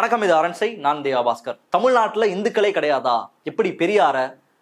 வணக்கம் இது அரண்சை நான் தேவா பாஸ்கர் தமிழ்நாட்டில் இந்துக்களே கிடையாதா? எப்படி பெரியார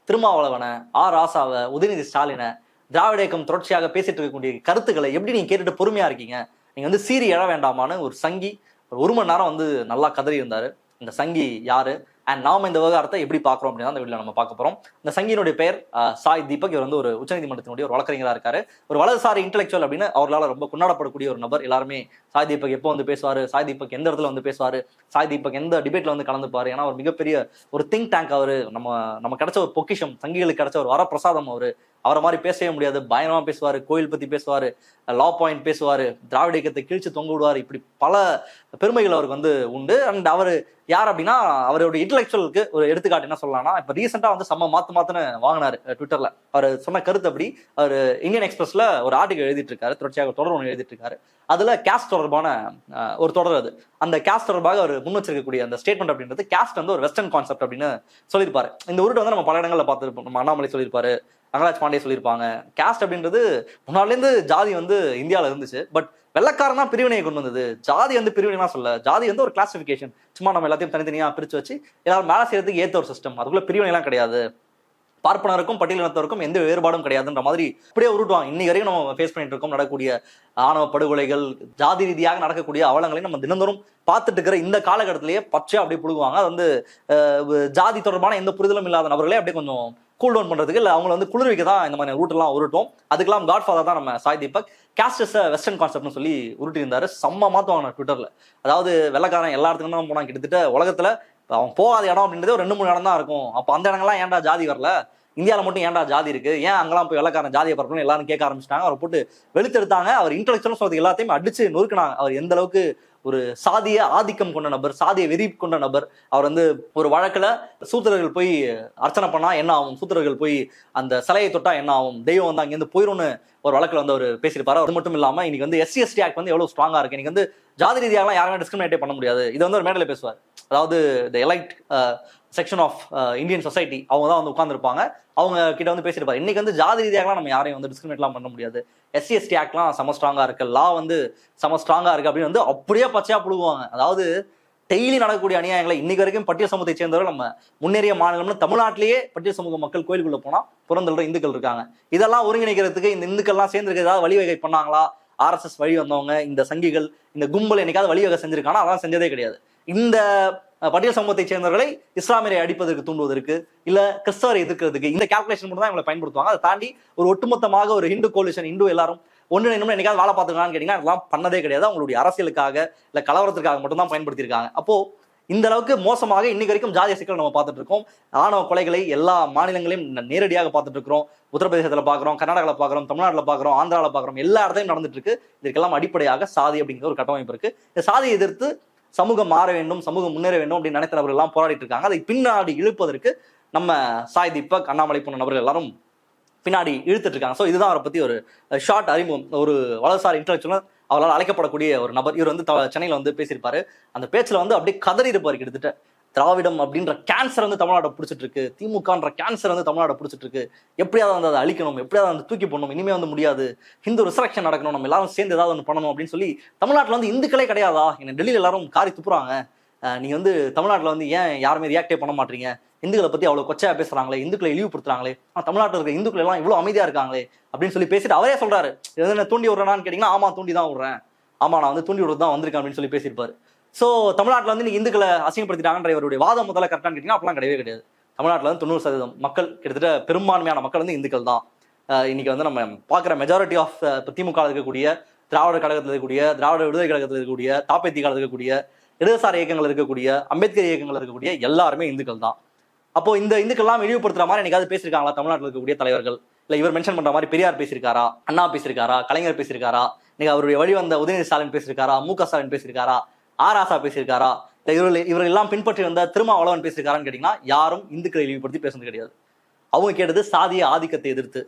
திருமாவளவனை ஆர் ராசாவை உதயநிதி ஸ்டாலினை திராவிட இயக்கம் தொடர்ச்சியாக பேசிட்டு இருக்கக்கூடிய கருத்துக்களை எப்படி நீங்க கேட்டுட்டு பொறுமையா இருக்கீங்க? நீங்க வந்து சீறி எழ வேண்டாமான்னு ஒரு சங்கி ஒரு ஒரு மணி நேரம் வந்து நல்லா கதறி இருந்தாரு. இந்த சங்கி யாரு? அண்ட் நாம இந்த விவகாரத்தை எப்படி பார்க்குறோம் அப்படின்னு அந்த வீடியோ நம்ம பார்க்க போகிறோம் இந்த சங்கியினுடைய பெயர் சாய் தீபக். இவர் வந்து ஒரு உச்சநீதிமன்றத்தினுடைய ஒரு வழக்கறிஞராக இருக்காரு. ஒரு வலதுசாரி இன்டெலெக்சுவல் அப்படின்னு அவர்களால் ரொம்ப கொண்டாடப்படக்கூடிய ஒரு நபர் எல்லாருமே. சாய் தீபக் எப்போ வந்து பேசுவார்? சாய் தீபக் எந்த இடத்துல வந்து பேசுவார்? சாய் தீபக் எந்த டிபேட்டில் வந்து கலந்துப்பார்? ஏன்னா ஒரு மிகப்பெரிய ஒரு திங்க் டேங்க் அவர். நம்ம நம்ம கிடைச்ச ஒரு பொக்கிஷம் சங்கிகளுக்கு கிடைச்ச ஒரு வரப்பிரசாதம் அவர். அவரை மாதிரி பேசவே முடியாது. பயங்கரமா பேசுவார் கோயில் பத்தி பேசுவார் லா பாயிண்ட் பேசுவார் திராவிட இயக்கத்தை கிழிச்சு தொங்க விடுவார். இப்படி பல பெருமைகள் அவருக்கு வந்து உண்டு. அண்ட் அவர் யார் அப்படின்னா அவருடைய இன்டலெக்சுவலுக்கு ஒரு எடுத்துக்காட்டு என்ன சொல்லலாம்னா இப்போ ரீசெண்டாக வந்து செம்ம மாற்று மாற்றுன்னு வாங்கினாரு ட்விட்டரில் அவர் சொன்ன கருத்து அப்படி அவர் இந்தியன் எக்ஸ்பிரஸில் ஒரு ஆர்டிகல் எழுதிட்டு இருக்காரு தொடர்ச்சியாக ஒரு தொடர் ஒன்று எழுதிட்டு இருக்காரு. அதில் கேஸ்ட் தொடர்பான ஒரு தொடர் அது. அந்த கேஸ்ட் தொடர்பாக அவர் முன் வச்சிருக்கக்கூடிய அந்த ஸ்டேட்மெண்ட் அப்படின்றது கேஸ்ட் வந்து ஒரு வெஸ்டர்ன் கான்செப்ட் அப்படின்னு சொல்லியிருப்பாரு. இந்த உருட்டு வந்து நம்ம பல இடங்களில் பார்த்துருப்போம். நம்ம அண்ணாமலை சொல்லியிருப்பாரு ரங்கராஜ் பாண்டே சொல்லியிருப்பாங்க. கேஸ்ட் அப்படின்றது முன்னாடிலேருந்து ஜாதி வந்து இந்தியாவில் இருந்துச்சு. பட் வெள்ளக்காரன் தான் பிரிவினையை கொண்டு வந்தது. ஜாதி வந்து பிரிவினைலாம் சொல்ல ஜாதி வந்து ஒரு கிளாசிஃபிகேஷன் சும்மா நம்ம எல்லாத்தையும் தனித்தனியாக பிரிச்சு வச்சு எல்லாரும் மேலே செய்யறதுக்கு ஏற்ற ஒரு சிஸ்டம் அதுக்குள்ள பிரிவினைலாம் கிடையாது. பார்ப்பனருக்கும் பட்டியலினத்தவருக்கும் எந்த வேறுபாடும் கிடையாதுன்ற மாதிரி இப்படியே உருட்டுவாங்க. இன்னி வரைக்கும் நம்ம ஃபேஸ் பண்ணிட்டு இருக்கோம். நடக்கக்கூடிய ஆணவ படுகொலைகள் ஜாதி ரீதியாக நடக்கக்கூடிய அவலங்களை நம்ம தினந்தோறும் பார்த்துட்டு இருக்கிற இந்த காலகட்டத்திலேயே பச்சையா அப்படியே புழுகுவாங்க. அது வந்து ஜாதி தொடர்பான எந்த புரிதலும் இல்லாத நபர்களே அப்படியே கொஞ்சம் கூல் டவுன் பண்றதுக்கு இல்லை அவங்கள வந்து குளிர்விக்க தான் இந்த மாதிரி ரூட்டெல்லாம் உருட்டும். அதுக்கெல்லாம் காட் ஃபாதர் தான் நம்ம சாய் தீபக். கேஸ்ட் வெஸ்டர்ன் கான்செப்ட்னு சொல்லி உருட்டி இருந்தாரு செம்ம மாத்துவாங்க ட்விட்டர்ல அதாவது வெள்ளக்காரன் எல்லா இடத்துக்கும் தான் போனான் கிட்டத்தட்ட உலகத்துல. அவன் போகாத இடம் அப்படின்றது ஒரு ரெண்டு மூணு இடம் தான் இருக்கும். அப்போ அந்த இடங்கள்லாம் ஏன்டா ஜாதி வரல? இந்தியாவில் மட்டும் ஏன்டா ஜாதி இருக்கு? ஏன் அங்கெல்லாம் போய் வெள்ளக்காரன் ஜாதியை பரப்பணும் எல்லாரும் கேட்க ஆரம்பிச்சிட்டாங்க. அவரை போட்டு வெளுத்தெடுத்தாங்க. அவர் இன்டெலெக்சுவல் சொல்றது எல்லாத்தையும் அடிச்சு நொறுக்கினாங்க. அவர் எந்த அளவுக்கு ஒரு சாதிய ஆதிக்கம் கொண்ட நபர் சாதிய வெறி கொண்ட நபர் அவர் வந்து ஒரு வழக்கில் சூத்திரர்கள் போய் அர்ச்சனை பண்ணா என்ன ஆகும்? சூத்திரர்கள் போய் அந்த சிலையை தொட்டா என்ன ஆகும்? தெய்வம் வந்து அங்கேருந்து போயிரும்னு ஒரு வழக்கில் வந்து அவர் பேசியிருப்பாரு. அது மட்டும் இல்லாமல் இன்னைக்கு வந்து எஸ்சி எஸ்டி ஆக்ட் வந்து எவ்வளோ ஸ்ட்ராங்காக இருக்கு. இன்னைக்கு வந்து ஜாதி ரீதியாகலாம் யாருமே டிஸ்கிரிமினேட்டே பண்ண முடியாது. இது வந்து ஒரு மேடையில் பேசுவார். அதாவது the elite section of Indian society அவங்க தான் வந்து உட்காந்துருப்பாங்க அவங்க கிட்ட வந்து பேசியிருப்பாரு இன்னைக்கு வந்து ஜாதி ரீதியாகலாம் நம்ம யாரையும் வந்து டிஸ்கிரிமினேட்லாம் பண்ண முடியாது. எஸ்சி எஸ்டி ஆக்ட்லாம் செம ஸ்ட்ராங்காக இருக்கு. லா வந்து செம ஸ்ட்ராங்காக இருக்கு அப்படின்னு வந்து அப்படியே பச்சையாக புழுகுவாங்க. அதாவது டெய்லி நடக்கக்கூடிய அநியாயங்களை இன்னைக்கு வரைக்கும் பட்டியல் சமூகத்தை சேர்ந்தவர்கள் நம்ம முன்னேறிய மாநிலம்னு தமிழ்நாட்டிலேயே பட்டியல் சமூக மக்கள் கோயிலுக்குள்ள போனால் புறந்தல்ற இந்துக்கள் இருக்காங்க. இதெல்லாம் ஒருங்கிணைக்கிறதுக்கு இந்த இந்துக்கள்லாம் சேர்ந்துருக்கு ஏதாவது வழிவகை பண்ணாங்களா? ஆர்எஸ்எஸ் வழி வந்தவங்க இந்த சங்கிகள் இந்த கும்பல் என்னைக்காவது வழிவகை செஞ்சிருக்கானா அதெல்லாம் செஞ்சதே கிடையாது. இந்த பட்டியல் சமூகத்தை சேர்ந்தவர்களை இஸ்லாமியரை அடிப்பதற்கு தூண்டுவதற்கு இல்ல கிறிஸ்தவரை எதிர்க்கிறதுக்கு இந்த கால்குலேஷன் மட்டும் தான் இவங்களை பயன்படுத்துவாங்க. அதை தாண்டி ஒரு ஒட்டுமொத்தமாக ஒரு ஹிந்து கோலிஷன் இந்து எல்லாரும் ஒன்று இன்னும் என்னைக்காவது வேலை பார்த்துக்கலாம்னு கேட்டீங்கன்னா அதெல்லாம் பண்ணதே கிடையாது. அவங்களுடைய அரசியலுக்காக இல்லை கலவரத்துக்காக மட்டும்தான் பயன்படுத்தியிருக்காங்க. அப்போ இந்த அளவுக்கு மோசமாக இன்னைக்கு வரைக்கும் ஜாதிய சிக்கல் நம்ம பார்த்துட்டு இருக்கோம். ஆணவ கொலைகளை எல்லா மாநிலங்களையும் நேரடியாக பார்த்துட்டு இருக்கிறோம். உத்தரப்பிரதேசத்தில் பார்க்குறோம் கர்நாடகாவில் பார்க்குறோம் தமிழ்நாட்டில் பார்க்குறோம் ஆந்திராவில் பார்க்குறோம் எல்லா இடத்தையும் நடந்துட்டு இருக்கு. இதுக்கெல்லாம் அடிப்படையாக சாதி அப்படிங்கிற ஒரு கட்டமைப்பு இருக்கு. இந்த சாதியை எதிர்த்து சமூகம் மாற வேண்டும் சமூகம் முன்னேற வேண்டும் அப்படின்னு நினைத்த நபர்கள் எல்லாம் போராடிட்டு இருக்காங்க. அதை பின்னாடி இழுப்பதற்கு நம்ம சாய் தீபக் அண்ணாமலை போன்ற நபர்கள் எல்லாரும் பின்னாடி இழுத்துட்டு இருக்காங்க. ஸோ இதுதான் அவரை பத்தி ஒரு ஷார்ட் அறிமுகம் ஒரு வலதுசாரி இன்டலெக்சுவல் அவரால் அழைக்கப்படக்கூடிய ஒரு நபர். இவர் வந்து சென்னையில் வந்து பேசியிருப்பாரு. அந்த பேச்சுல வந்து அப்படியே கதறி இருப்பார் கிட்டத்தட்ட. திராவிடம் அப்படின்ற கேன்சர் வந்து தமிழ்நாட்டை பிடிச்சிட்டு இருக்கு திமுகன்ற கேன்சர் வந்து தமிழ்நாட்டை பிடிச்சிட்டு இருக்கு எப்படியாவது வந்து அதை அழிக்கணும் எப்படியாவது வந்து தூக்கி போடணும் இனிமே வந்து முடியாது. ஹிந்து ரிசரக்ஷன் நடக்கணும் நம்ம எல்லாரும் சேர்ந்து ஏதாவது ஒன்று பண்ணணும் அப்படின்னு சொல்லி தமிழ்நாட்டில் வந்து இந்துக்களே கிடையாதா? என்ன டெல்லியில் எல்லாரும் காரி துப்புறாங்க. நீ வந்து தமிழ்நாட்டில் வந்து ஏன் யாருமே ரியாக்டே பண்ண மாட்டீங்க? இந்துக்களை பத்தி அவ்வளோ கொச்சையா பேசுறாங்களே இந்துக்களை இழிவுபடுத்துறாங்களே ஆனால் தமிழ்நாட்டில் இருக்க இந்துக்கள் எல்லாம் இவ்வளோ அமைதியா இருக்காங்களே அப்படின்னு சொல்லி பேசிட்டு அவரே சொல்றாரு. எது என்ன தூண்டி விடுறான்னு கேட்டீங்கன்னா ஆமா தூண்டி தான் விடுறேன். ஆமா நான் வந்து தூண்டி விடுறது தான் வந்திருக்கேன் அப்படின்னு சொல்லி பேசியிருப்பாரு. ஸோ தமிழ்நாட்டில் வந்து இன்னைக்கு இந்துக்களை அசிங்கப்படுத்திட்டாங்கன்ற இவருடைய வாதம் முதல்ல கரெக்டாக கேட்டிங்கன்னா அப்பெல்லாம் கிடையவே கிடையாது. தமிழ்நாட்டில் வந்து தொண்ணூறு சதவீதம் மக்கள் கிட்டத்தட்ட பெரும்பான்மையான மக்கள் வந்து இந்துக்கள் தான். இன்னைக்கு வந்து நம்ம பார்க்குற மெஜாரிட்டி ஆஃப் திமுக இருக்கக்கூடிய திராவிட கழகத்தில் இருக்கக்கூடிய திராவிட விடுதலை கழகத்தில் இருக்கக்கூடிய தாப்பேத்தி இருக்கக்கூடிய இடதுசாரி இயக்கங்கள் இருக்கக்கூடிய அம்பேத்கர் இயக்கங்கள் இருக்கக்கூடிய எல்லாருமே இந்துக்கள் தான். அப்போ இந்த இந்துக்கள்லாம் இழிவுபடுத்துற மாதிரி என்னைக்காவது பேசியிருக்காங்களா? தமிழ்நாட்டில் இருக்கக்கூடிய தலைவர்கள். இல்லை இவர் மென்ஷன் பண்ற மாதிரி பெரியார் பேசியிருக்காரா? அண்ணா பேசியிருக்காரா? கலைஞர் பேசியிருக்காரா? இன்னைக்கு அவருடைய வழி வந்த உதயநிதி ஸ்டாலின் பேசியிருக்காரா? மு க ஸ்டாலின் பேசியிருக்காரா? ஆர் ஆசா பேசியிருக்காரா? இவர்கள் இவர்கள் எல்லாம் பின்பற்றி வந்த திருமாவளவன் பேசியிருக்காரான்னு கேட்டீங்கன்னா யாரும் இந்துக்களை இழிவுபடுத்தி பேசுனது கிடையாது. அவங்க கேட்டது சாதிய ஆதிக்கத்தை எதிர்த்து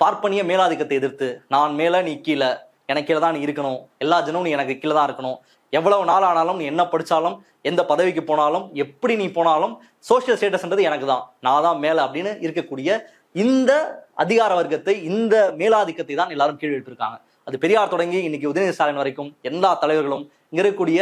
பார்ப்பனிய மேலாதிக்கத்தை எதிர்த்து நான் மேல நீ கீழே எனக்கு கீழே தான் நீ இருக்கணும் எல்லா ஜனமும் நீ எனக்கு கீழே தான் இருக்கணும் எவ்வளவு நாள் ஆனாலும் நீ என்ன படிச்சாலும் எந்த பதவிக்கு போனாலும் எப்படி நீ போனாலும் சோஷியல் ஸ்டேட்டஸ்ன்றது எனக்கு தான் நான் தான் மேல அப்படின்னு இருக்கக்கூடிய இந்த அதிகார வர்க்கத்தை இந்த மேலாதிக்கத்தை தான் எல்லாரும் கீழ் எழுப்பியிருக்காங்க. அது பெரியார் தொடங்கி இன்னைக்கு உதயநிதி ஸ்டாலின் வரைக்கும் எல்லா தலைவர்களும் இருக்கக்கூடிய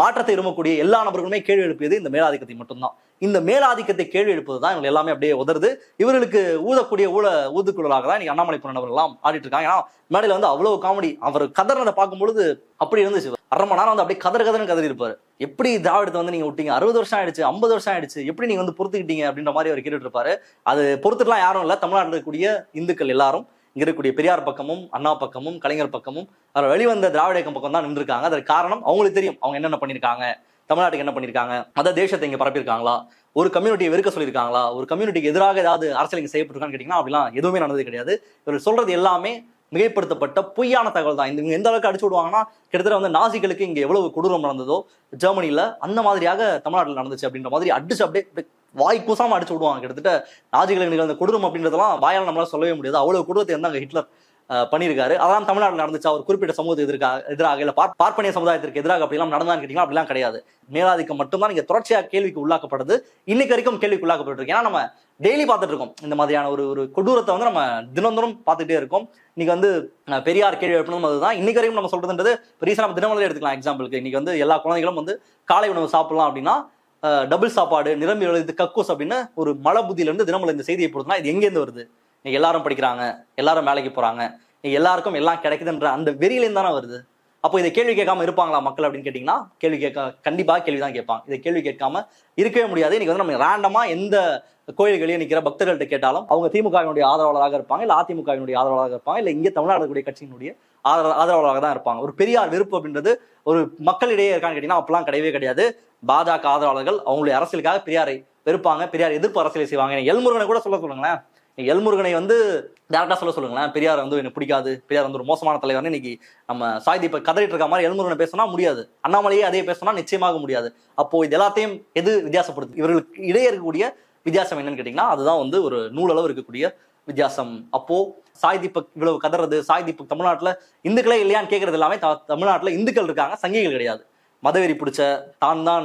மாற்றத்தை விரும்பக்கூடிய எல்லா நபர்களுமே கேள்வி எழுப்பியது இந்த மேலாதிக்கத்தை மட்டும்தான். இந்த மேலாதிக்கத்தை கேள்வி எழுப்பது தான் இவங்க எல்லாமே அப்படியே உதருது இவர்களுக்கு ஊதக்கூடிய ஊழ ஊதுக்குழலாக தான் இன்னைக்கு அண்ணாமலை போனவர்கள் எல்லாம் ஆடிட்டு இருக்காங்க ஏன்னா மேடையில வந்து அவ்வளவு காமெடி அவர் கதறதை பார்க்கும்பொழுது அப்படி இருந்துச்சு அரை மணி நேரம் வந்து அப்படியே கதற கதறன்னு கதறி இருப்பாரு எப்படி திராவிடத்தை வந்து நீங்க விட்டீங்க? அறுபது வருஷம் ஆயிடுச்சு ஐம்பது வருஷம் ஆயிடுச்சு எப்படி நீங்க வந்து பொறுத்துக்கிட்டீங்க அப்படின்ற மாதிரி அவர் கேட்டுட்டு இருப்பாரு. அது பொறுத்துட்டுலாம் யாரும் இல்லை. தமிழ்நாட்டில் இருக்கக்கூடிய இந்துக்கள் எல்லாரும் இங்க இருக்கக்கூடிய பெரியார் பக்கமும் அண்ணா பக்கமும் கலைஞர் பக்கமும் அவர் வெளிவந்த திராவிட இயக்கம் பக்கம் தான் நின்றுருக்காங்க. அதற்கு காரணம் அவங்களுக்கு தெரியும். அவங்க என்னென்ன பண்ணியிருக்காங்க தமிழ்நாட்டுக்கு என்ன பண்ணியிருக்காங்க மத தேசத்தை இங்க பரப்பியிருக்காங்களா? ஒரு கம்யூனிட்டியை வெறுக்க சொல்லியிருக்காங்களா? ஒரு கம்யூனிட்டிக்கு எதிராக ஏதாவது அரசியல் இங்க செய்யப்பட்டிருக்கான்னு கேட்டீங்கன்னா அப்படிலாம் எதுவுமே நடந்தது கிடையாது. இவர் சொல்றது எல்லாமே மிகைப்படுத்தப்பட்ட பொய்யான தகவல் தான். இந்த எந்த அளவுக்கு அடிச்சு விடுவாங்கன்னா கிட்டத்தட்ட வந்து நாசிகளுக்கு இங்க எவ்வளவு கொடூரம் நடந்ததோ ஜெர்மனியில அந்த மாதிரியாக தமிழ்நாட்டில் நடந்துச்சு அப்படின்ற மாதிரி அடிச்சு அப்படியே வாய் கூசாம அடிச்சு விடுவாங்க. கிட்டத்தட்ட நாஜிகளுக்கு நிகழ்ந்த கொடூரம் அப்படின்றதெல்லாம் வாயால் நம்மளால சொல்லவே முடியாது. அவ்வளவு கொடூரத்தை வந்து அங்க ஹிட்லர் பண்ணியிருக்காரு. அதான் தமிழ்நாட்டில் நடந்துச்சு? அவர் குறிப்பிட்ட சமூகத்துக்கு எதிராக எதிராக இல்ல பார் பார்ப்பனிய சமுதாயத்திற்கு எதிராக அப்படிலாம் நடந்தான்னு கேட்டீங்கன்னா அப்படிலாம் கிடையாது. மேலாதிக்கம் மட்டும்தான் இங்க தொடர்ச்சியாக கேள்விக்கு உள்ளாக்கப்படுது. இன்னைக்கு வரைக்கும் கேள்விக்கு உள்ளாக்கப்பட்டு இருக்கு ஏன்னா நம்ம டெய்லி பார்த்துட்டு இருக்கோம். இந்த மாதிரியான ஒரு ஒரு கொடூரத்தை வந்து நம்ம தினந்தோறும் பார்த்துட்டே இருக்கோம். இன்னைக்கு வந்து பெரியார் கேள்வி எழுப்பணும் அதுதான். இன்னைக்கு வரைக்கும் நம்ம சொல்றதுன்றது ரீசனா நம்ம தினமலை எடுத்துக்கலாம். எக்ஸாம்பிளுக்கு இன்னைக்கு வந்து எல்லா குழந்தைகளும் வந்து காலை உணவு சாப்பிடலாம் அப்படின்னா டபுள் சாப்பாடு நிறம் எழுது கக்கூஸ் அப்படின்னு ஒரு மலை புத்தியிலிருந்து தினமலை இந்த செய்தியை போடுதுன்னா இது எங்கேருந்து வருது? நீங்கள் எல்லாரும் படிக்கிறாங்க எல்லாரும் வேலைக்கு போகிறாங்க எல்லாருக்கும் எல்லாம் கிடைக்குதுன்ற அந்த வெறியிலேருந்து தானே வருது? அப்போ இதை கேள்வி கேட்காம இருப்பாங்களா மக்கள் அப்படின்னு கேட்டிங்கன்னா கேள்வி கேட்க கண்டிப்பாக கேள்வி தான் கேட்பாங்க. இதை கேள்வி கேட்காம இருக்கவே முடியாது. இன்னைக்கு வந்து நம்ம ரேண்டமாக எந்த கோயில்களில் நிற்கிற பக்தர்கள்ட்ட கேட்டாலும் அவங்க திமுகவினுடைய ஆதரவாளராக இருப்பாங்க இல்லை அதிமுகவினுடைய ஆதரவாளராக இருப்பாங்க இல்லை இங்கே தமிழ்நாடு இருக்கக்கூடிய கட்சியினுடைய ஆதரவு ஆதரவாளராக தான் இருப்பாங்க. ஒரு பெரியார் வெறுப்பு அப்படின்றது ஒரு மக்களிடையே இருக்கான்னு கேட்டீங்கன்னா அப்பெல்லாம் கிடையவே கிடையாது. பாஜக ஆதரவாளர்கள் அவங்களுடைய அரசியலுக்காக பெரியாரை வெறுப்பாங்க பெரியார் எதிர்ப்பு அரசியலை செய்வாங்க. எல்முருகனை கூட சொல்ல சொல்லுங்களேன். எல்முருகனை வந்து டேரக்டா சொல்ல சொல்லுங்களேன். பெரியார் வந்து எனக்கு பிடிக்காது. பெரியார் வந்து ஒரு மோசமான தலைவர்னு இன்னைக்கு நம்ம சாய்தி இப்ப கதறிட்டு இருக்க மாதிரி எல்முருகனை பேசினா முடியாது. அண்ணாமலையே அதே பேசினா நிச்சயமாக முடியாது. அப்போ இது எல்லாத்தையும் எது வித்தியாசப்படுது இவர்களுக்கு இடையே இருக்கக்கூடிய வித்தியாசம் என்னன்னு கேட்டீங்கன்னா அதுதான் வந்து ஒரு நூலளவு இருக்கக்கூடிய வித்தியாசம். அப்போ சாய் தீபக் இவ்வளவு கதறது சாய் தீபக் தமிழ்நாட்டில் இந்துக்களே இல்லையான்னு கேட்கறது எல்லாமே த- தமிழ்நாட்டில் இந்துக்கள் இருக்காங்க சங்கிகள் கிடையாது. மதவெறி பிடிச்ச தான் தான்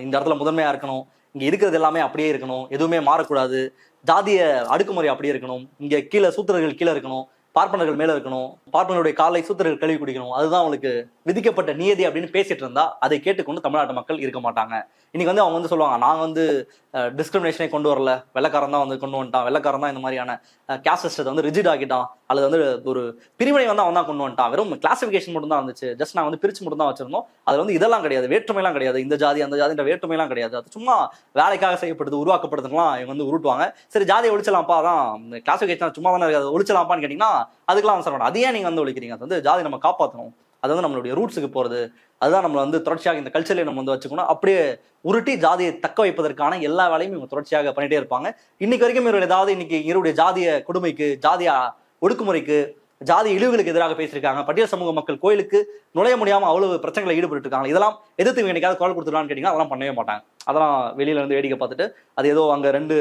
இந்த இடத்துல முதன்மையா இருக்கணும். இங்கே இருக்கிறது எல்லாமே அப்படியே இருக்கணும். எதுவுமே மாறக்கூடாது. ஜாதிய அடுக்குமுறை அப்படியே இருக்கணும். இங்கே கீழே சூத்திரர்கள் கீழே இருக்கணும். பார்ப்பனர்கள் மேல இருக்கணும் பார்ப்பனருடைய காலை சூத்திரர்கள் கழுவி குடிக்கணும் அதுதான் அவங்களுக்கு விதிக்கப்பட்ட நியதி அப்படின்னு பேசிட்டு இருந்தா அதை கேட்டுக்கொண்டு தமிழ்நாட்டு மக்கள் இருக்க மாட்டாங்க. இன்னைக்கு வந்து அவங்க வந்து சொல்லுவாங்க நாங்க வந்து டிஸ்கிரிமினேஷனே கொண்டு வரல வெள்ளக்காரன் தான் வந்து கொண்டு வந்துட்டான் வெள்ளக்காரன் தான் இந்த மாதிரியான கேஸ்ட் சிஸ்டத்தை வந்து ரிஜிட் ஆக்கிட்டான் அல்லது வந்து ஒரு பிரிவினை வந்து அவன் தான் கொண்டு வந்துட்டான். வெறும் கிளாசிபிகேஷன் மட்டும் தான் இருந்துச்சு. ஜஸ்ட் நான் வந்து பிரிச்சு மட்டும் தான் வச்சிருந்தோம். அது வந்து இதெல்லாம் கிடையாது. வேற்றுமைலாம் கிடையாது. இந்த ஜாதி அந்த ஜாதின்ற வேற்றுமைலாம் கிடையாது. அது சும்மா வேலைக்காக செய்யப்படுது உருவாக்கப்படுதுலாம் இவங்க வந்து உருட்டுவாங்க. சரி ஜாதியை ஒழிச்சலாம்ப்பா தான் கிளாசிபிகேஷன் சும்மா தானே இருக்காது ஒழிச்சலாம்ப்பான்னு கேட்டிங்கன்னா அதுக்கெல்லாம் அவசரம் வேண்டாம் அதையே நீங்கள் நீங்க வந்து ஒழிக்கிறீங்க? அது வந்து ஜாதி நம்ம காப்பாற்றணும் அது வந்து நம்மளுடைய ரூட்ஸுக்கு போறது. அதுதான் நம்மளை வந்து தொடர்ச்சியாக இந்த கல்ச்சர்லேயே நம்ம வந்து வச்சுக்கணும். அப்படியே உருட்டி ஜாதியை தக்க வைப்பதற்கான எல்லா வேலையும் இவங்க தொடர்ச்சியாக பண்ணிட்டே இருப்பாங்க. இன்னைக்கு வரைக்கும் இவர்கள் ஏதாவது இன்னைக்கு இவருடைய ஜாதிய கொடுமைக்கு ஜாதிய ஒடுக்குமுறைக்கு ஜாதி இழிவுகளுக்கு எதிராக பேசியிருக்காங்க. பட்டியல் சமூக மக்கள் கோயிலுக்கு நுழைய முடியாமல் அவ்வளவு பிரச்சனைகளை ஈடுபட்டு இருக்காங்க. இதெல்லாம் எதிர்த்து இவங்க என்னைக்காவது குரல் கொடுத்துருவான்னு கேட்டீங்கன்னா அதெல்லாம் பண்ணவே மாட்டாங்க. அதெல்லாம் வெளியில இருந்து வேடிக்கை பார்த்துட்டு அது ஏதோ அங்கே ரெண்டு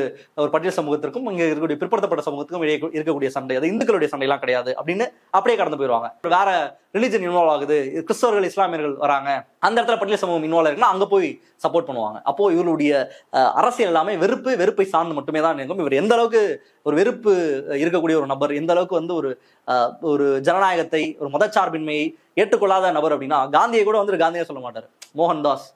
ஒரு பட்டியல் சமூகத்திற்கும் இங்கே இருக்கக்கூடிய பிற்படுத்தப்பட்ட சமூகத்துக்கும் இடையே இருக்கக்கூடிய சண்டை. அது இந்துக்களுடைய சண்டைலாம் கிடையாது அப்படின்னு அப்படியே கடந்து போயிடுவாங்க வேற ரிலிஜன் இன்வால்வ் ஆகுது. கிறிஸ்தவர்கள் இஸ்லாமியர்கள் வராங்க. அந்த இடத்துல பட்டியல் சமூகம் இன்வால்வ் இருக்குன்னா அங்கே போய் சப்போர்ட் பண்ணுவாங்க. அப்போ இவருடைய அரசியல் எல்லாமே வெறுப்பு வெறுப்பை சார்ந்து மட்டுமே தான் இருக்கும் இவர் எந்த அளவுக்கு ஒரு வெறுப்பு இருக்கக்கூடிய ஒரு நபர் எந்த அளவுக்கு வந்து ஒரு ஒரு ஜனநாயகத்தை ஒரு மதச்சார்பின்மையை ஏற்றுக்கொள்ளாத நபர் அப்படின்னா காந்தியை கூட வந்து காந்தியை சொல்ல மாட்டார். மோகன்தாஸ்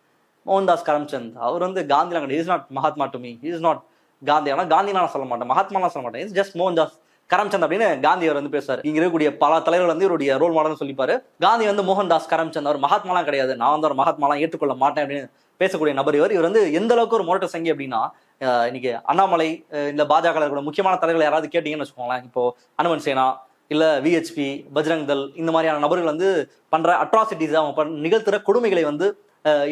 மோகன்தாஸ் கரம்சந்த். அவர் வந்து காந்திலாம் கிடையாது is not Mahatma to me is not Gandhi. ஆனால் காந்தி நான் சொல்ல மாட்டேன். மகாத்மாலாம் சொல்ல மாட்டேன். இஸ் ஜஸ்ட் மோகன்தாஸ் கரம்சந்த் அப்படின்னு காந்தி அவர் வந்து பேசுவார். இங்க இருக்கக்கூடிய பல தலைவர்கள் வந்து இவருடைய ரோல் மாடல்னு சொல்லிப்பாரு. காந்தி வந்து மோகன்தாஸ் கரம்சந்த். அவர் மகாத்மாலாம் கிடையாது. நான் வந்து ஒரு மகாத்மாலாம் ஏற்றுக்கொள்ள மாட்டேன் அப்படின்னு பேசக்கூடிய நபர் இவர். இவர் வந்து எந்த அளவுக்கு ஒரு மொரட்ட சங்கி அப்படின்னா இன்னைக்கு அண்ணாமலை இந்த பாஜக கூட முக்கியமான தலைவர்கள் யாராவது கேட்டீங்கன்னு வச்சுக்கோங்களேன். இப்போ அனுமன் சேனா இல்ல விஹெச்பி பஜ்ரங் தல் இந்த மாதிரியான நபர்கள் வந்து பண்ற அட்ராசிட்டிஸ் அவங்க பண் நிகழ்த்துற கொடுமைகளை வந்து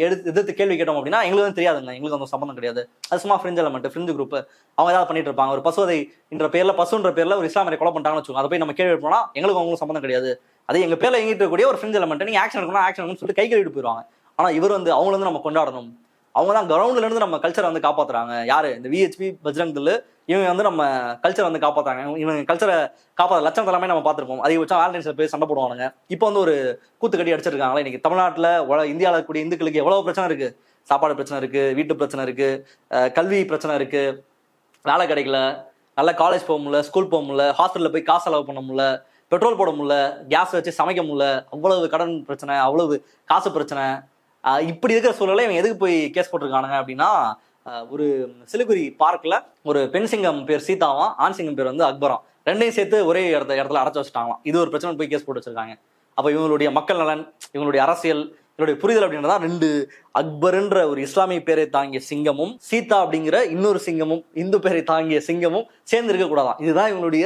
எடுத்து எதிர்த்து கேள்வி கேட்டோம் அப்படின்னா எங்களுக்கு வந்து தெரியாதுங்க. எங்களுக்கு அந்த சம்பந்தம் கிடையாது. அது சும்மா ஃப்ரிஞ்ச் எலமெண்ட் ஃப்ரிஞ்சு குரூப் அவங்க ஏதாவது பண்ணிட்டு இருப்பாங்க. ஒரு பசுவதை என்ற பேர்ல பசுன்ற பேர்ல ஒரு இஸ்லாமியரை கொலை பண்ணிட்டாங்கன்னு வச்சுக்கோங்க. அதை போய் நம்ம கேள்வி போனா எங்களுக்கு அவங்களுக்கு சம்பந்தம் கிடையாது. அது எங்க பேர்ல எங்கிட்டு இருக்கக்கூடிய ஒரு ஃப்ரிஞ்ச் எலமெண்ட் நீங்க ஆக்ஷன் எடுக்கணும் ஆக்ஷன் சொல்லிட்டு கை கழுவிட்டு போயிருவாங்க ஆனா இவர் வந்து அவங்கள வந்து நம்ம கொண்டாடணும். அவங்க தான் கிரவுண்ட்ல இருந்து நம்ம கல்ச்சரை வந்து காப்பாத்துறாங்க. யாரு? இந்த விஹெச்பி பஜ்ரங் தள் இவங்க வந்து நம்ம கல்ச்சரை வந்து காப்பாத்துறாங்க. இவங்க கல்ச்சரை காப்பாத்த லட்சம் எல்லாமே நம்ம பார்த்துருப்போம். அதிகபட்சம் ஆன்லைன்ஸில் போய் சண்டை போடுவானுங்க. இப்போ வந்து ஒரு கூத்து கட்டி அடிச்சிருக்காங்களே இன்னைக்கு தமிழ்நாட்டில் உல- இருக்கக்கூடிய இந்துக்களுக்கு எவ்வளவு பிரச்சனை இருக்கு? சாப்பாடு பிரச்சனை இருக்கு வீட்டு பிரச்சனை இருக்கு கல்வி பிரச்சனை இருக்கு. வேலை கிடைக்கல. நல்ல காலேஜ் போக முடியல ஸ்கூல் போக முடியல ஹாஸ்டலில் போய் காசு செலவு பண்ண முடியல பெட்ரோல் போட முடியல கேஸ் வச்சு சமைக்க முடியல. அவ்வளவு கடன் பிரச்சனை அவ்வளவு காசு பிரச்சனை. இப்படி இருக்கிற சூழலை இவன் எதுக்கு போய் கேஸ் போட்டிருக்கானுங்க அப்படின்னா ஒரு சிலுகுரி பார்க்கில் ஒரு பெண் சிங்கம் பேர் சீதாவாம் ஆண் சிங்கம் பேர் வந்து அக்பரம். ரெண்டையும் சேர்த்து ஒரே இடத்த இடத்துல அடைச்சி வச்சுட்டாங்களாம். இது ஒரு பிரச்சனை போய் கேஸ் போட்டு வச்சிருக்காங்க. அப்போ இவங்களுடைய மக்கள் நலன் இவங்களுடைய அரசியல் இவருடைய புரிதல் அப்படின்றதா ரெண்டு அக்பருன்ற ஒரு இஸ்லாமிய பேரை தாங்கிய சிங்கமும் சீதா அப்படிங்கிற இன்னொரு சிங்கமும் இந்து பேரை தாங்கிய சிங்கமும் சேர்ந்து இருக்கக்கூடாதான் இதுதான் இவங்களுடைய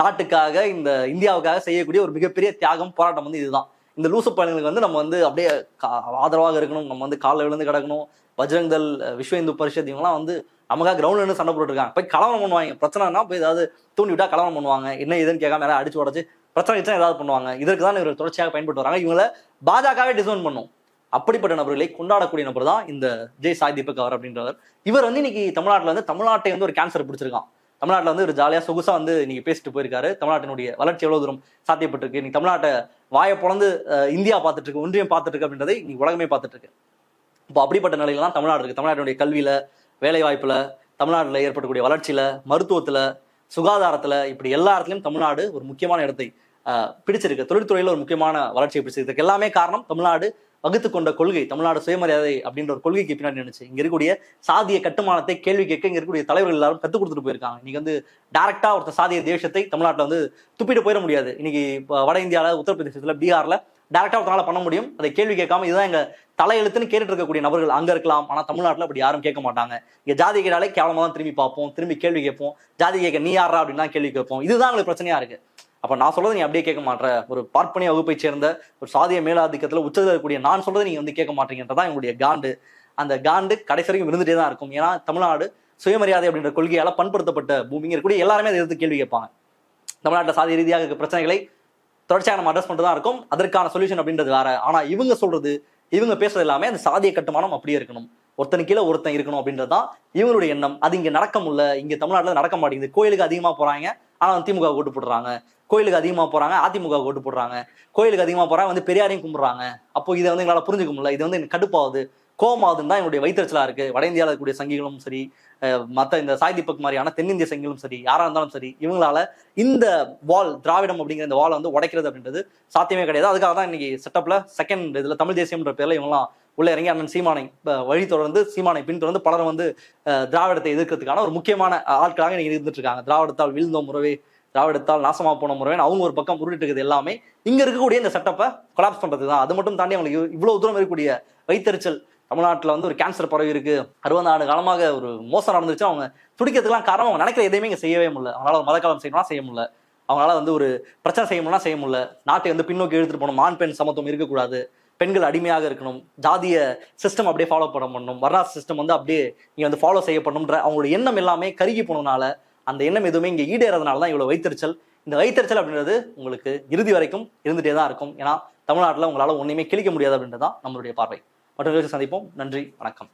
நாட்டுக்காக இந்த இந்தியாவுக்காக செய்யக்கூடிய ஒரு மிகப்பெரிய தியாகம் போராட்டம் வந்து இதுதான். இந்த லூசு பயணங்களுக்கு வந்து நம்ம வந்து அப்படியே கா- ஆதரவாக இருக்கணும். நம்ம வந்து காலில் விழுந்து கிடக்கணும். பஜ்ரங் தல் விஸ்வ இந்து பரிஷத் இவங்கலாம் வந்து நமக்காக கிரவுண்ட்ல இருந்து சண்டை போட்டுருக்காங்க போய் கலவரம் பண்ணுவாங்க. பிரச்சனைனா போய் ஏதாவது தூண்டி விட்டா கலவரம் பண்ணுவாங்க. என்ன ஏதுன்னு கேட்காம யாராவது அடிச்சு உடச்சு பிரச்சனை கிச்சனை ஏதாவது பண்ணுவாங்க. இதற்கு தான் இவர் தொடர்ச்சியாக பயன்பட்டு வராங்க. இவங்கள பாஜகவே டிசைன் பண்ணும். அப்படிப்பட்ட நபர்களை கொண்டாடக்கூடிய நபர் தான் இந்த ஜெய் சாய் தீபக் அவர் அப்படின்றவர். இவர் வந்து இன்னைக்கு தமிழ்நாட்டில் வந்து தமிழ்நாட்டை வந்து ஒரு கேன்சர் பிடிச்சிருக்கான். தமிழ்நாட்டில் வந்து ஒரு ஜாலியாக சொகுசாக வந்து இன்றைக்கி பேசிட்டு போயிருக்காரு. தமிழ்நாட்டினுடைய வளர்ச்சி எவ்வளோ தூரம் சாத்தியப்பட்டிருக்கு? இன்னைக்கு தமிழ்நாட்டை வாயை பொழந்து இந்தியா பார்த்துட்ருக்கு ஒன்றியம் பார்த்துட்டு அப்படின்றதை இன்னைக்கு உலகமே பார்த்துட்டு இருக்கு இப்போ அப்படிப்பட்ட நிலையில தான் தமிழ்நாடு இருக்கு. தமிழ்நாட்டினுடைய கல்வியில் வேலைவாய்ப்பில் தமிழ்நாட்டில் ஏற்படக்கூடிய வளர்ச்சியில் மருத்துவத்தில் சுகாதாரத்தில் இப்படி எல்லா இடத்துலையும் தமிழ்நாடு ஒரு முக்கியமான இடத்தை பிடிச்சிருக்கு. தொழில்துறையில் ஒரு முக்கியமான வளர்ச்சியை பிடிச்சிருக்கு. எல்லாமே காரணம் தமிழ்நாடு வகுத்து கொண்ட கொள்கை தமிழ்நாடு சுயமரியாதை அப்படின்ற ஒரு கொள்கைக்கு பின்னாடி நினைச்சு இங்க இருக்கக்கூடிய சாதிய கட்டுமானத்தை கேள்வி கேட்க இங்க இருக்கக்கூடிய தலைவர்கள் எல்லாரும் கற்றுக் கொடுத்துட்டு போயிருக்காங்க. இன்னைக்கு வந்து டேரக்டா ஒருத்தர் சாதிய தேசத்தை தமிழ்நாட்டில் வந்து துப்பிட்டு போயிட முடியாது. இன்னைக்கு வட இந்தியாவில் உத்தரப்பிரதேசத்துல பீகார்ல டேரக்டா ஒருத்தனால பண்ண முடியும். அதை கேள்வி கேட்காம இதுதான் எங்க தலையெழுத்துன்னு கேட்டுட்டு இருக்கக்கூடிய நபர்கள் அங்க இருக்கலாம். ஆனா தமிழ்நாட்டில் அப்படி யாரும் கேட்க மாட்டாங்க. இங்க ஜாதி கேட்டாலே கேவலமா தான் திரும்பி பார்ப்போம். திரும்பி கேள்வி கேட்போம். ஜாதி கேட்க நீ யாரா அப்படின்னா கேள்வி கேட்போம். இதுதான் எங்களுக்கு பிரச்சனையா இருக்கு. அப்ப நான் சொல்றதை நீ அப்படியே கேட்க மாட்ற. ஒரு பார்ப்பனிய வகுப்பை சேர்ந்த ஒரு சாதிய மேலாதிக்கத்துல உச்சத்தில் இருக்கக்கூடிய நான் சொல்றதை நீங்க வந்து கேட்க மாட்டீங்கன்றதான் எங்களுடைய காண்டு. அந்த காண்டு கடைசி வரைக்கும் இருந்துட்டே தான் இருக்கும். ஏன்னா தமிழ்நாடு சுயமரியாதை அப்படின்ற கொள்கையால பண்படுத்தப்பட்ட பூமிங்க இருக்கக்கூடிய எல்லாருமே அதை எதிர்த்து கேள்வி கேட்பாங்க. தமிழ்நாட்டில் சாதி ரீதியாக இருக்க பிரச்சனைகளை தொடர்ச்சியாக நம்ம அட்ரஸ் பண்ணிட்டு தான் இருக்கும். அதற்கான சொல்யூஷன் அப்படின்றது வேற. ஆனா இவங்க சொல்றது இவங்க பேசுறது எல்லாமே அந்த சாதிய கட்டுமானம் அப்படியே இருக்கணும். ஒருத்தன் கீழே ஒருத்தன் இருக்கணும் அப்படின்றது தான் இவங்களுடைய எண்ணம். அது இங்கே நடக்க முடியல. இங்கே தமிழ்நாட்டில் நடக்க மாட்டேங்குது. கோயிலுக்கு அதிகமாக போகிறாங்க ஆனால் வந்து திமுக கூட்டு போடுறாங்க. கோயிலுக்கு அதிகமாக போகிறாங்க அதிமுக ஓட்டு போடுறாங்க. கோயிலுக்கு அதிகமாக போகிறாங்க வந்து பெரியாரையும் கும்பிட்றாங்க. அப்போ இதை வந்து எங்களால் புரிஞ்சுக்க முடியல இது வந்து எனக்கு கடுப்பாகுது. கோமாவதுன்னு தான் என்னுடைய வைத்தறிச்சலா இருக்குது வட இந்தியாவில் இருக்கக்கூடிய சங்கிகளும் சரி மற்ற இந்த சாய் தீபக் மாதிரியான தென்னிந்திய சங்கிகளும் சரி யாராக இருந்தாலும் சரி இவங்களால இந்த வால் திராவிடம் அப்படிங்கிற இந்த வால் வந்து உடைக்கிறது அப்படின்றது சாத்தியமே கிடையாது. அதுக்காக தான் இன்னைக்கு செட்டப்பில் செகண்ட் இதில் தமிழ் தேசியம்ன்ற பேரில் இவங்கலாம் உள்ள இறங்கி அண்ணன் சீமானை வழி தொடர்ந்து சீமானை பின்தொடர்ந்து பலரும் வந்து திராவிடத்தை எதிர்க்கிறதுக்கான ஒரு முக்கியமான ஆட்களாக இன்னைக்கு இருந்துட்டு இருக்காங்க. திராவிடத்தால் வீழ்ந்தோம் முறவே திராவிடத்தால் நாசமா போன முறைன்னு அவங்க ஒரு பக்கம் உருட்டு இருக்குது எல்லாமே. இங்க இருக்கக்கூடிய இந்த செட்டப்பை கொலாப்ஸ் பண்ணுறது தான் அது மட்டும் தாண்டி அவங்களுக்கு இவ்வளவு தூரம் இருக்கக்கூடிய வைத்தறிச்சல் தமிழ்நாட்டில் வந்து ஒரு கேன்சர் பரவி இருக்கு. அறுபது ஆண்டு காலமாக ஒரு மோசம் நடந்துச்சு அவங்க துடிக்கிறதுக்கெல்லாம் காரணம். அவங்க நினைக்கிற எதையுமே இங்கே செய்யவே முடியல. அவங்களால ஒரு மதக்காலம் செய்யணும்னா செய்ய முடியல. அவங்களால வந்து ஒரு பிரச்சனை செய்ய முடியல செய்ய முடியல. நாட்டை வந்து பின்னோக்கி எழுத்துட்டு போகணும். ஆண் பெண் சமத்துவம் இருக்கக்கூடாது. பெண்கள் அடிமையாக இருக்கணும். ஜாதிய சிஸ்டம் அப்படியே ஃபாலோ பண்ண பண்ணணும். வர்ணாஸ் சிஸ்டம் வந்து அப்படியே நீங்கள் வந்து ஃபாலோ செய்யப்படணுன்ற அவங்களோட எண்ணம் எல்லாமே கருகி போனதுனால அந்த எண்ணம் எதுவுமே இங்கே ஈடேறதுனால தான் இவ்வளவு வைத்தறிச்சல். இந்த வைத்தறிச்சல் அப்படின்றது உங்களுக்கு இறுதி வரைக்கும் இருந்துட்டே தான் இருக்கும். ஏன்னா தமிழ்நாட்டில் உங்களால ஒண்ணுமே கிழிக்க முடியாது அப்படின்றது தான் நம்மளுடைய பார்வை. மற்றவர்களுக்கு சந்திப்போம். நன்றி. வணக்கம்.